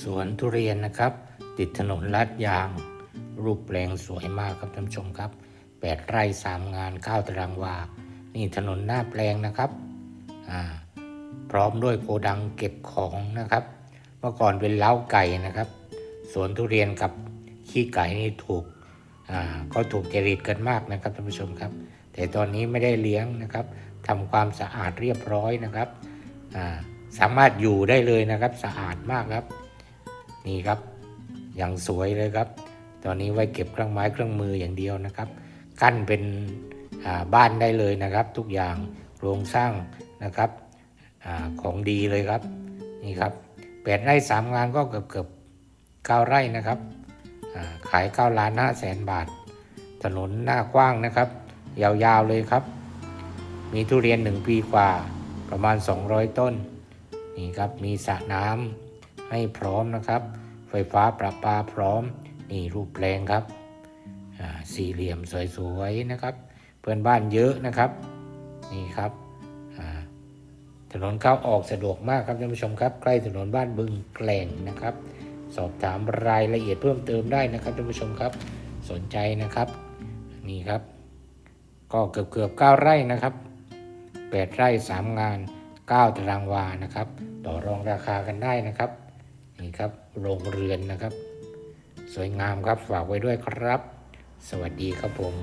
สวนทุเรียนนะครับ ติดถนนลาดยาง รูปแปลงสวยมากครับท่านผู้ชมครับแปดไร่สามงานเก้าวตารางวา นี่ถนนหน้าแปลงนะครับพร้อมด้วยโกดังเก็บของนะครับ เมื่อก่อนเป็นเล้าไก่นะครับสวนทุเรียนกับขี้ไก่นี่ถูกก็ถูกจริตกันมากนะครับท่านผู้ชมครับ แต่ตอนนี้ไม่ได้เลี้ยงนะครับทำความสะอาดเรียบร้อยนะครับาสามารถอยู่ได้เลยนะครับสะอาดมากครับ นี่ครับอย่างสวยเลยครับ ตอนนี้ไว้เก็บเครื่องไม้เครื่องมืออย่างเดียวนะครับ กั้นเป็นบ้านได้เลยนะครับ ทุกอย่างโครงสร้างนะครับอของดีเลยครับนี่ครับแปดไร่สามงานก็เกือบเกือบเก้าไร่นะครับขายเก้าล้านห้าแสนบาท ถนนหน้ากว้างนะครับ ยาวๆเลยครับ มีทุเรียนหนึ่งปีกว่าประมาณ 200 ต้นนี่ครับมีสระน้ำ ให้พร้อมนะครับ ไฟฟ้าประปาพร้อม นี่รูปแปลงครับสี่เหลี่ยมสวยๆนะครับ เพื่อนบ้านเยอะนะครับ นี่ครับถนนเข้าออกสะดวกมากครับท่านผู้ชมครับ ใกล้ถนนบ้านบึงแกล่งนะครับ สอบถามรายละเอียดเพิ่มเติมได้นะครับท่านผู้ชมครับ สนใจนะครับ นี่ครับ ก็เกือบเกือบเก้าไร่นะครับแปดไร่สามงานเก้าตารางวานะครับ ต่อรองราคากันได้นะครับ นี่ครับโรงเรือนนะครับ สวยงามครับฝากไว้ด้วยครับ สวัสดีครับผม